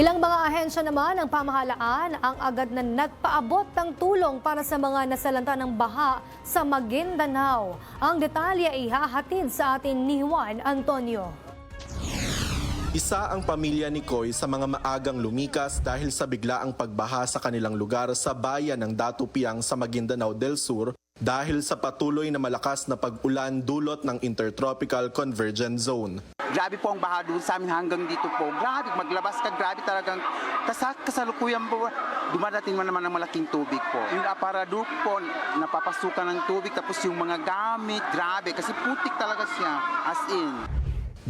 Ilang mga ahensya naman ng pamahalaan ang agad na nagpaabot ng tulong para sa mga nasalanta ng baha sa Maguindanao. Ang detalye ay hahatid sa atin ni Juan Antonio. Isa ang pamilya ni Koy sa mga maagang lumikas dahil sa biglaang pagbaha sa kanilang lugar sa bayan ng Datupiang sa Maguindanao del Sur dahil sa patuloy na malakas na pag-ulan dulot ng Intertropical Convergence Zone. Grabe po ang baha doon sa amin hanggang dito po. Grabe, maglabas ka, grabe talagang kasak kasalukuyan po. Dumadating man naman ng malaking tubig po. Yung aparaduk po, napapasukan ng tubig. Tapos yung mga gamit, grabe. Kasi putik talaga siya, as in.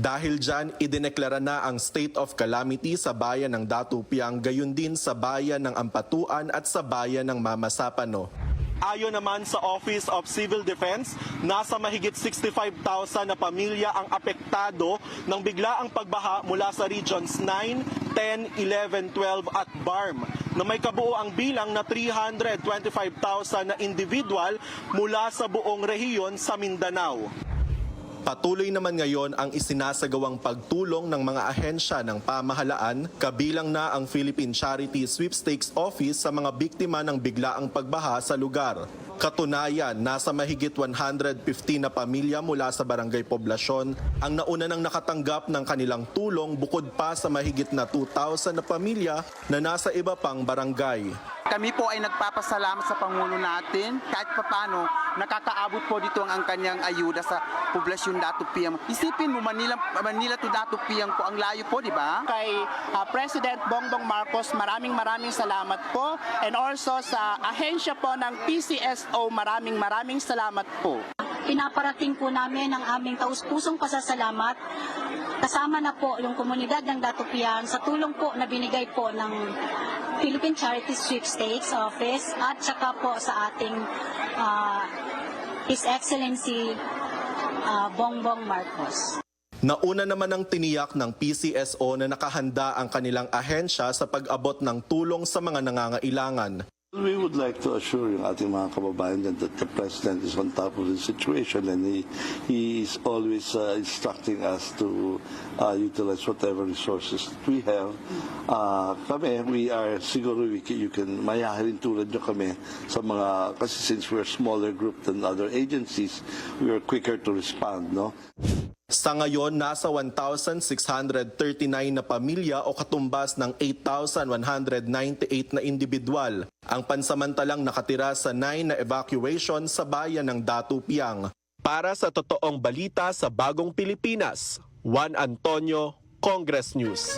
Dahil dyan, idineklara na ang state of calamity sa bayan ng Datupiang gayon din sa bayan ng Ampatuan at sa bayan ng Mamasapano. Ayon naman sa Office of Civil Defense, nasa mahigit 65,000 na pamilya ang apektado ng biglaang pagbaha mula sa regions 9, 10, 11, 12 at BARM na may kabuoang bilang na 325,000 na individual mula sa buong rehiyon sa Mindanao. Patuloy naman ngayon ang isinasagawang pagtulong ng mga ahensya ng pamahalaan, kabilang na ang Philippine Charity Sweepstakes Office sa mga biktima ng biglaang pagbaha sa lugar. Katunayan, nasa mahigit 150 na pamilya mula sa barangay poblasyon ang nauna nang nakatanggap ng kanilang tulong bukod pa sa mahigit na 2,000 na pamilya na nasa iba pang barangay. Kami po ay nagpapasalamat sa Pangulo natin. Kahit papano, nakakaabot po dito ang kanyang ayuda sa poblasyon Datupiang. Isipin mo, Manila, Manila to Datupiang po. Ang layo po, di ba? kay uh, President Bongbong Marcos, maraming maraming salamat po. And also sa ahensya po ng PCSO, maraming maraming salamat po. pinaparating po namin ang aming taus-pusong pasasalamat kasama na po yung komunidad ng Datupian sa tulong po na binigay po ng Philippine Charity Sweepstakes Office at saka po sa ating ah, His Excellency ah, Bongbong Marcos. Nauna naman ang tiniyak ng PCSO na nakahanda ang kanilang ahensya sa pag-abot ng tulong sa mga nangangailangan. We would like to assure yung ating mga kababayan that the President is on top of the situation and he, he is always uh, instructing us to uh, utilize whatever resources we have. Uh, kami, we are siguro we, you can mayahalin tulad nyo kami sa mga, kasi since we're a smaller group than other agencies, we are quicker to respond, no? Sa ngayon, nasa 1,639 na pamilya o katumbas ng 8,198 na individual ang pansamantalang nakatira sa 9 na evacuation sa bayan ng Datupiang. Para sa totoong balita sa Bagong Pilipinas, Juan Antonio, Congress News.